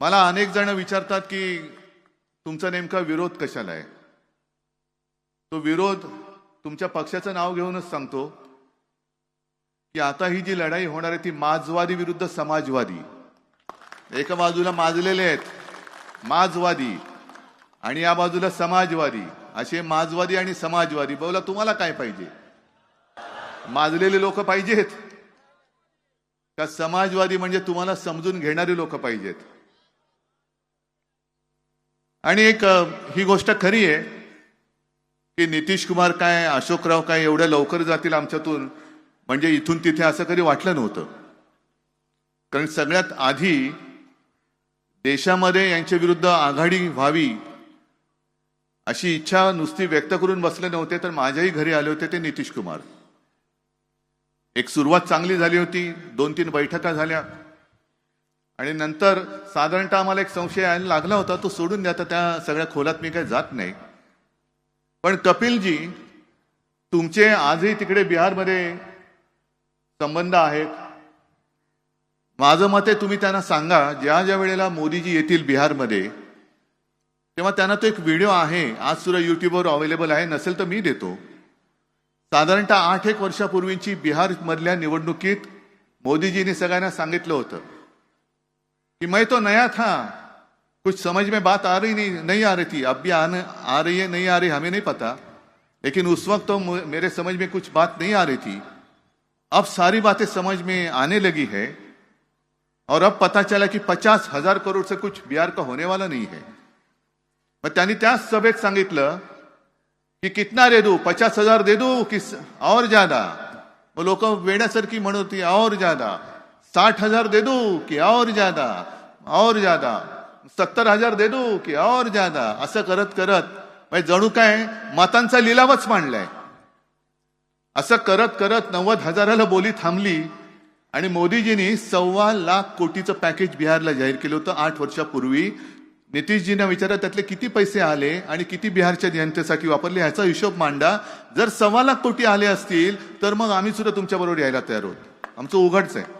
मला अनेक जण विचारतात की तुमचा नेमका विरोध कशाला आहे? तो विरोध तुमच्या पक्षाचं नाव घेऊनच सांगतो की आता ही जी लढाई होणार आहे ती माजवादी विरुद्ध समाजवादी. एका बाजूला माजलेले आहेत माजवादी आणि या बाजूला समाजवादी. असे माजवादी आणि समाजवादी. बोला तुम्हाला काय पाहिजे? माजलेले लोक पाहिजेत? का समाजवादी म्हणजे तुम्हाला समजून घेणारी लोक पाहिजेत? आणि एक ही गोष्ट खरी आहे की नितीश कुमार काय अशोकराव काय एवढ्या लवकर जातील आमच्यातून म्हणजे इथून तिथे असं कधी वाटलं नव्हतं. कारण सगळ्यात आधी देशामध्ये यांच्या विरुद्ध आघाडी व्हावी अशी इच्छा नुसती व्यक्त करून बसले नव्हते तर माझ्याही घरी आले होते ते नितीश कुमार. एक सुरुवात चांगली झाली होती दोन तीन बैठका झाल्या. आणि नंतर साधारणतः आम्हाला एक संशय यायला लागला होता तो सोडून द्या तर त्या सगळ्या खोलात मी काही जात नाही. पण कपिलजी तुमचे आजही तिकडे बिहारमध्ये संबंध आहेत. माझं मत आहे तुम्ही त्यांना सांगा ज्या ज्या वेळेला मोदीजी येतील बिहारमध्ये तेव्हा त्यांना तो एक व्हिडिओ आहे आज सुद्धा युट्यूबवर अवेलेबल आहे नसेल तर मी देतो. साधारणतः आठ एक वर्षापूर्वीची बिहारमधल्या निवडणुकीत मोदीजींनी सगळ्यांना सांगितलं होतं. कि मैं तो नया था। कुछ समझ में बात आ रही नहीं नहीं आ रही थी। अब भी आने, आ रही है, नहीं आ रही, हमें नहीं पता। लेकिन उस वक्त तो मेरे समझ में कुछ बात नहीं आ रही थी। अब सारी बातें समझ में आने लगी है। और अब पता चला कि पचास हज़ार करोड़ से कुछ बिहार का होने वाला नहीं है। मग त्यांनी त्याच सभेत सांगितलं की कितना दे दू? पचास हज़ार दे दू? की स- और ज़्यादा? वो मग लोक वेड्यासारखी म्हणत होती और ज़्यादा। साठ हजार दे दो कि और ज्यादा और ज्यादा. सत्तर हजार दे दो की और ज्यादा. असं करत करत म्हणजे जणू काय मतांचा लिलावच मांडलाय. असं करत करत नव्वद हजाराला बोली थांबली आणि मोदीजींनी सव्वा लाख कोटीचं पॅकेज बिहारला जाहीर केलं होतं आठ वर्षापूर्वी. नितीशजींना विचारा त्यातले किती पैसे आले आणि किती बिहारच्या जनतेसाठी वापरले ह्याचा हिशोब मांडा. जर सव्वा लाख कोटी आले असतील तर मग आम्ही सुद्धा तुमच्याबरोबर यायला तयार होत आमचं उघडच आहे.